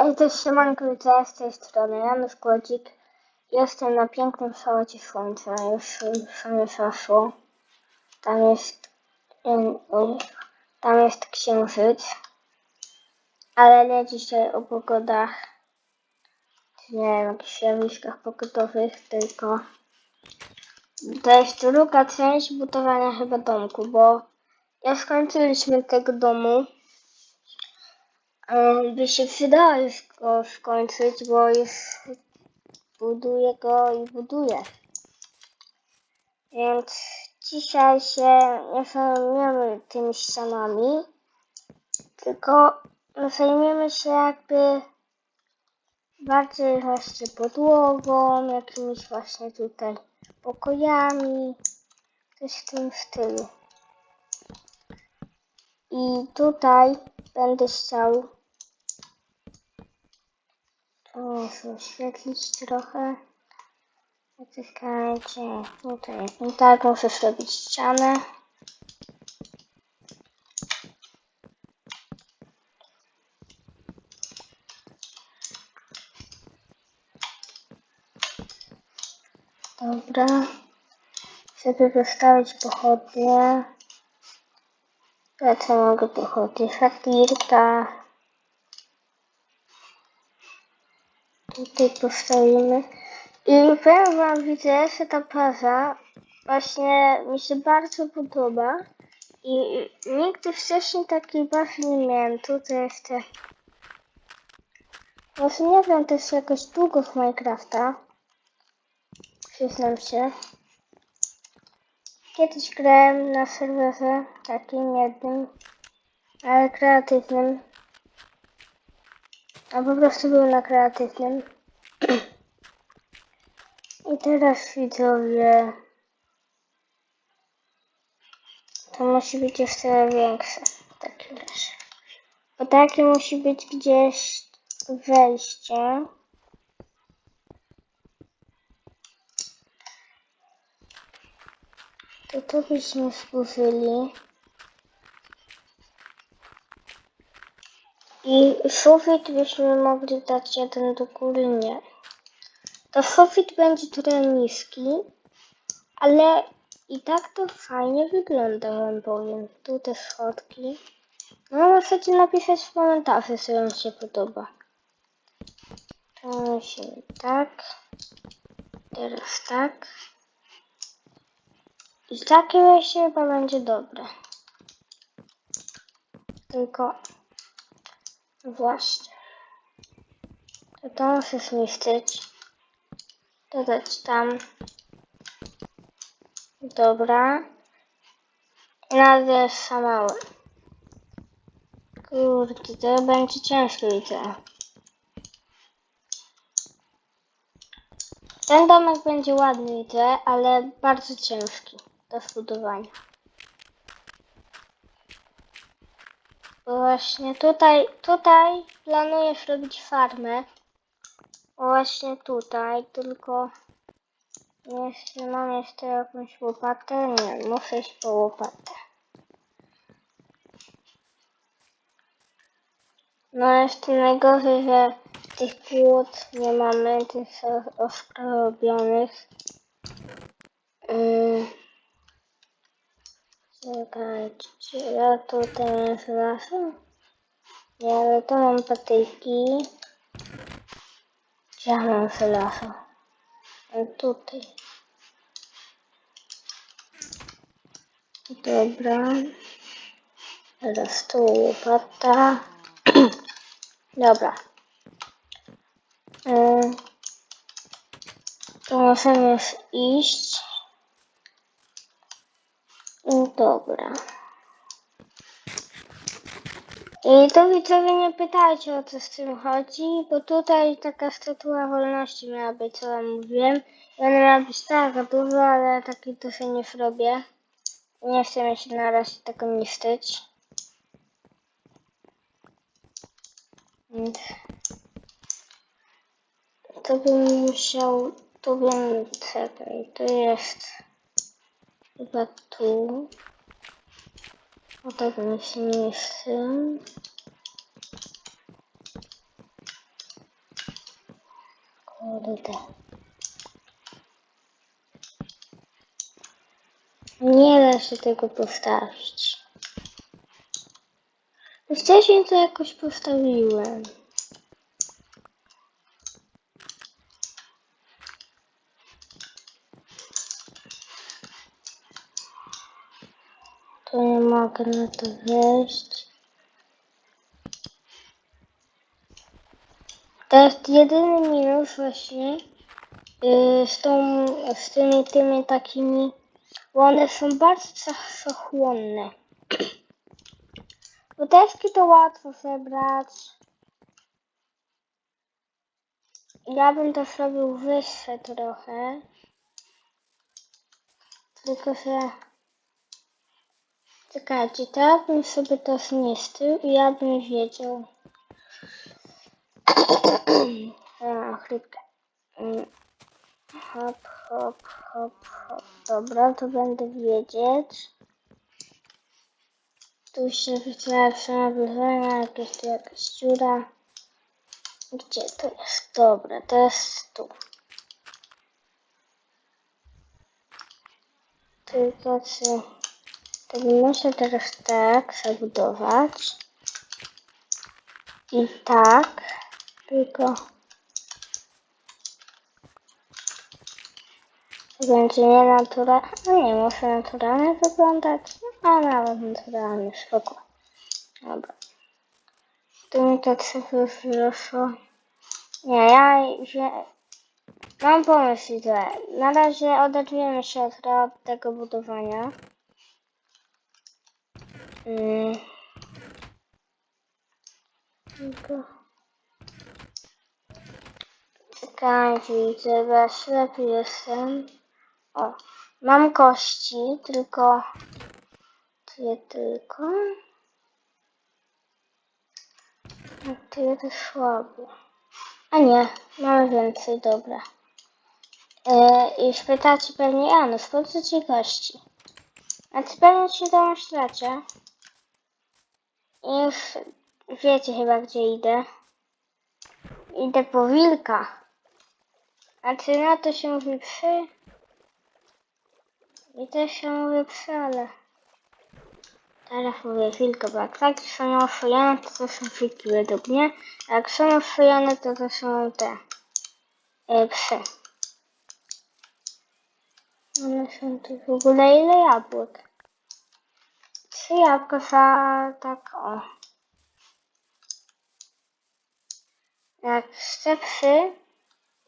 Też siemanko, cześć, z tej strony Janusz Kłodzik. Jestem na pięknym szalocie słońca, już sobie zaszło. Tam jest, tam jest księżyc. Ale nie dzisiaj o pogodach, czy nie wiem, jakichś zjawiskach pogodowych, tylko to jest druga część budowania chyba domku, bo ja skończyliśmy tego domu. By się przydało już go skończyć, bo już buduję go i buduję. Więc dzisiaj się nie zajmiemy tymi ścianami, tylko zajmiemy się jakby bardziej właśnie podłogą, jakimiś właśnie tutaj pokojami, coś w tym stylu. I tutaj będę chciał to muszę oświetlić trochę. Czekajcie, tutaj. I tak muszę zrobić ścianę. Dobra. Żeby postawić pochodnie. Ja co mogę pochodnie? Szafirka. Tutaj postawimy. I powiem wam, widzę, że ta plaża właśnie mi się bardzo podoba. I nigdy wcześniej takiej bazy nie miałem. Tutaj jeszcze... Może nie wiem też jakoś długo w Minecrafta. Przyznam się. Kiedyś grałem na serwerze takim jednym, ale kreatywnym. A po prostu był na kreatywnym. I teraz widzowie. To musi być jeszcze większe. Taki leż. Bo takie musi być gdzieś wejście. To to byśmy zburzyli. I sufit byśmy mogli dać jeden do góry, nie. To sufit będzie trochę niski, ale i tak to fajnie wygląda, wam powiem. Tu te schodki. No, możecie napisać w komentarzu, co wam się podoba. To musimy tak. Teraz tak. I takie wejście chyba będzie dobre. Tylko właśnie. To to muszę zniszczyć. Dodać tam. Dobra. Nazwę za małe. Kurde, to będzie ciężko widzę. Ten domek będzie ładny widzę, ale bardzo ciężki do zbudowania. Właśnie tutaj, tutaj planuję zrobić farmę. Właśnie tutaj, tylko jeśli mam jeszcze jakąś łopatę, nie, muszę iść po łopatę. No jeszcze najgorzej, że tych płód nie mamy, tych oskrobionych. Yy. Czekajcie, ja tutaj mam żelazo? Nie, ale to mam patyki. Ja mam żelazo? A tutaj. Dobra. Teraz tu łopata. Dobra. Yy. To możemy iść. Dobra. I to widzowie nie pytajcie o co z tym chodzi, bo tutaj taka statua wolności miała być, co wam mówiłem. I ona miała być taka duża, ale takiej to się nie zrobię. Nie chcę mi się na razie tego niszczyć. Więc to bym musiał, to bym, czekaj, to jest chyba tu. O tak mieści. Kurde. Nie da się tego postawić. Wcześniej to jakoś postawiłem. To nie mogę na to wejść. To jest jedyny minus właśnie yy, z, tą, z tymi tymi takimi, bo one są bardzo czasochłonne. Bo deski to łatwo zebrać. Ja bym to zrobił wyższe trochę. Tylko, że... Czekajcie, to ja bym sobie to zniszczył i ja bym wiedział. A, chrypkę. Mm. Hop, hop, hop, hop. Dobra, to będę wiedzieć. Tu się wycinają nawiązania, jakieś tu jakaś dziura. Gdzie to jest? Dobra, to jest tu. Tylko czy... To muszę teraz tak zabudować. I tak. Tylko... To będzie nienaturalne. No nie, może naturalnie wyglądać. A nawet naturalnie, spoko. Dobra. Tu mi to trochę już wyrosło. Nie, ja że mam pomysł źle. Na razie oderwiemy się od tego budowania. Tylko... Czekajcie, ja ślepy jestem. O, mam kości, tylko... Tyle tylko... A tyle to słabo. A nie, mamy więcej, dobra. E, I spytacie pewnie, Janus, po co ci kości? A ty pewnie się domyślacie. I już wiecie chyba, gdzie idę. Idę po wilka. A czy na to się mówi psy? I też się mówi psy, ale... Teraz mówię wilka, bo jak takie są nieoszujone, to to są wilki według mnie. A jak są oszujone, to to są te... E, psy. One są tu w ogóle ile jabłek? Trzy jabłka tak o. Jak psy,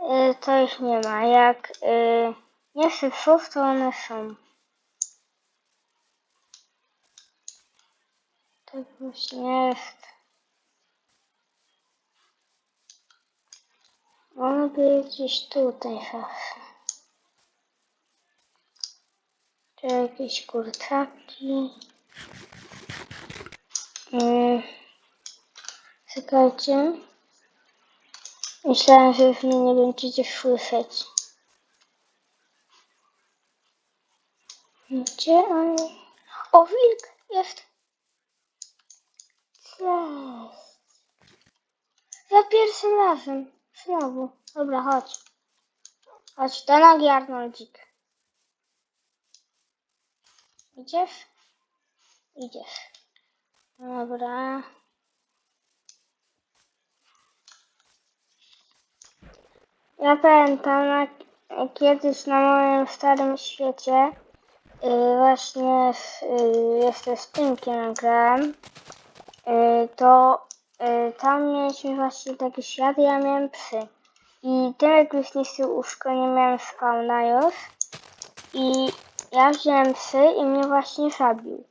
y, to ich nie ma. Jak y, nie psów, to one są. Tak właśnie jest. One były gdzieś tutaj zawsze. Tu jakieś kurczaki. Yy. Czekajcie. Myślałem, że już mnie nie będziecie słyszeć. Gdzie oni? O, wilk! Jest! Cześć! Za pierwszym razem. Znowu. Dobra, chodź. Chodź, do nogi Arnoldzik. Idziesz? Idziesz. Dobra. Ja pamiętam kiedyś na moim starym świecie yy, właśnie z, yy, jeszcze z Tymkiem grałem, yy, to tam mieliśmy właśnie taki świat ja miałem psy. I Tymek już zniszczył łóżko, nie miałem spawna już. I ja wziąłem psy i mnie właśnie zabił.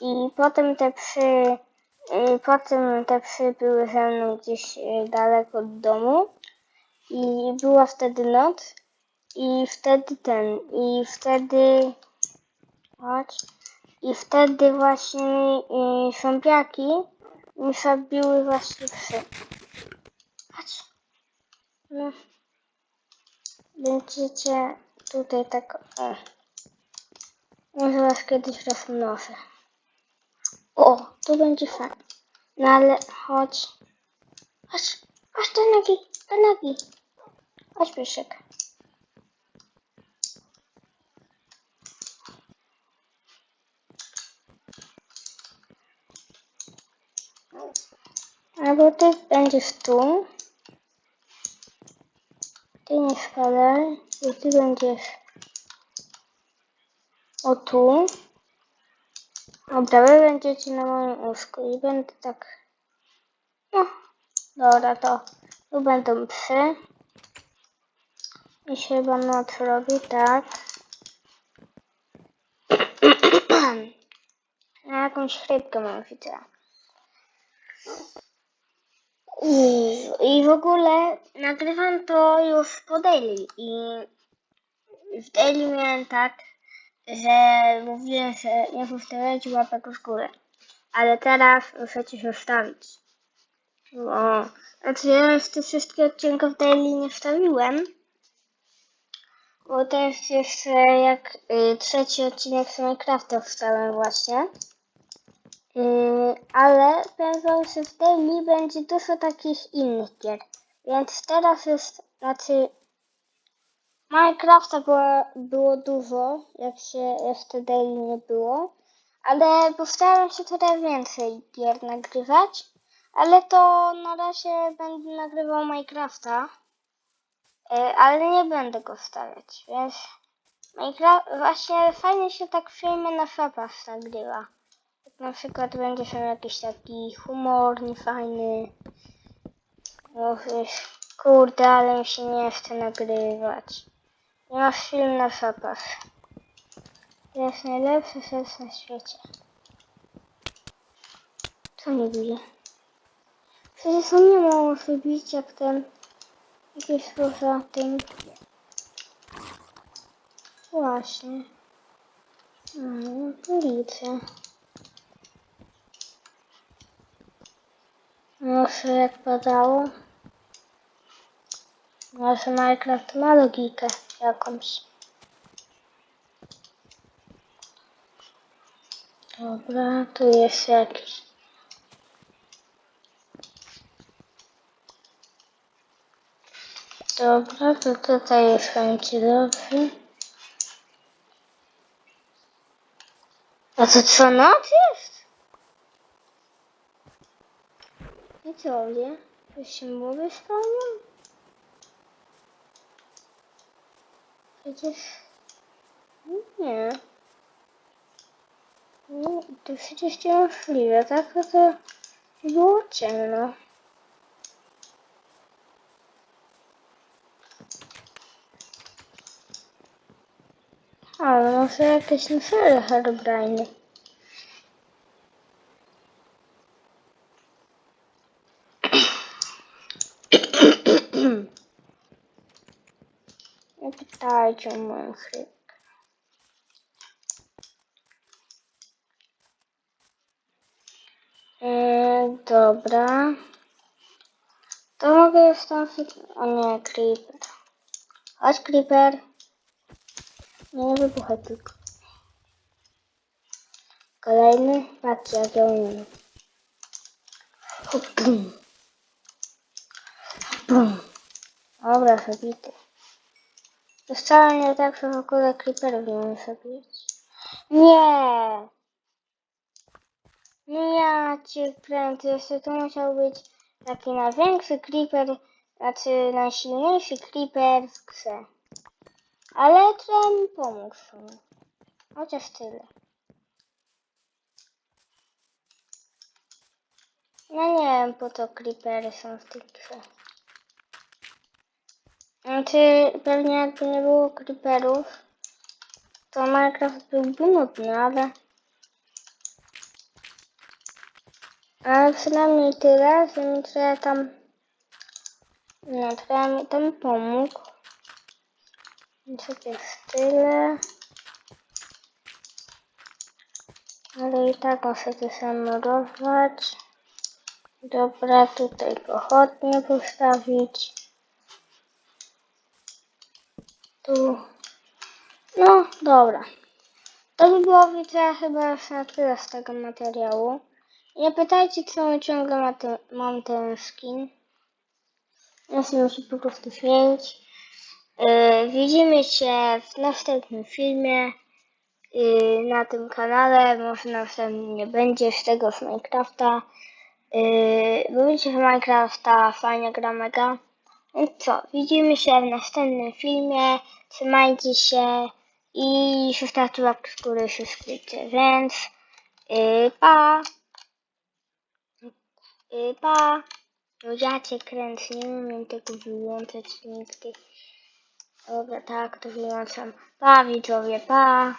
I potem te psy, y, potem te psy były ze mną gdzieś y, daleko od domu. I była wtedy noc. I wtedy ten, i wtedy, chodź, i wtedy właśnie y, zombiaki mi zabiły właśnie psy. Chodź. No. Będziecie tutaj tak, o. Może was kiedyś rozmnożę. O, to będzie fajnie. No ale chodź. Chodź, chodź do nogi, do nogi. Chodź Pyszek. Albo ty będziesz tu. Ty nie spadaj, bo ty będziesz o tu. Dobra, wy będziecie na moim łóżku i będę tak... No, dobra, to tu będą psy. I się chyba noc robi, tak. Na jakąś chrypkę mam widzę. I, I w ogóle nagrywam to już po daily i w daily miałem tak, że mówiłem, że nie zostawiajcie łapek w górę. Ale teraz muszę się wstawić. Bo, znaczy ja jeszcze wszystkie odcinków daily nie wstawiłem. Bo jest jeszcze jak y, trzeci odcinek z Minecrafta wstałem właśnie. Yy, ale w daily będzie dużo takich innych gier. Więc teraz jest, znaczy Minecrafta było, było dużo, jak się daily nie było. Ale postaram się trochę więcej gier nagrywać. Ale to na razie będę nagrywał Minecrafta. Yy, ale nie będę go wstawiać, więc Minecraft, właśnie fajnie się tak filmy na szapach nagrywa. Na przykład będzie się jakiś taki humor niefajny. Mówisz, kurde, ale mi się nie chce nagrywać. Na szapach. To jest najlepszy sens na świecie. Co nie bije? Przecież on nie ma wybić jak ten jakiś poza tym. Właśnie. No, policja. Może jak padało. Może Minecraft ma logikę jakąś. Dobra, tu jest jakiś. Dobra, to tutaj jest dobrze. A to co noc jest? I co, wie? To się mówi spełnią? Przecież... Nie. Nie, to przecież niemożliwe, tak? No to było ciemno. Ale może jakieś nasere herobrine. Nie pytajcie o moją chrypkę. Yy, dobra. To mogę tam... O nie, creeper. Chodź, creeper. Nie wybuchaj tylko. Kolejny. Patrzcie, jak ja umiem. Bum. Bum. Dobra, zabity. To wcale nie tak, że w ogóle creeperów nie umiem zabijać. Nie! No ja cię prędzę, jeszcze to musiał być taki największy creeper, znaczy najsilniejszy creeper w grze. Ale trzeba mi pomóc. w. Chociaż tyle. No nie wiem po co creepery są w tej grze. Znaczy pewnie jakby nie było creeperów, to Minecraft byłby nudny, ale... Ale przynajmniej tyle, że mi trzeba tam... No, trzeba mi tam pomógł. Więc to jest tyle. Ale i tak muszę to zamurować. Dobra, tutaj pochodnie postawić. Tu. No, dobra. To by było widzę chyba już na tyle z tego materiału. Nie pytajcie, czemu ciągle ma mam ten skin. Ja sobie muszę po prostu śmieć. Yy, widzimy się w następnym filmie yy, na tym kanale. Może następnie nie będzie z tego z Minecrafta. Yy, bo że Minecrafta fajnie gra mega. Co, widzimy się w następnym filmie. Trzymajcie się i zostawcie łapkę w górę, subskrypcję. Więc yy, pa! Yy, pa! No ja cię kręcę, nie umiem tego wyłączać nigdy. Dobra, tak, to wyłączam. Pa widzowie, pa!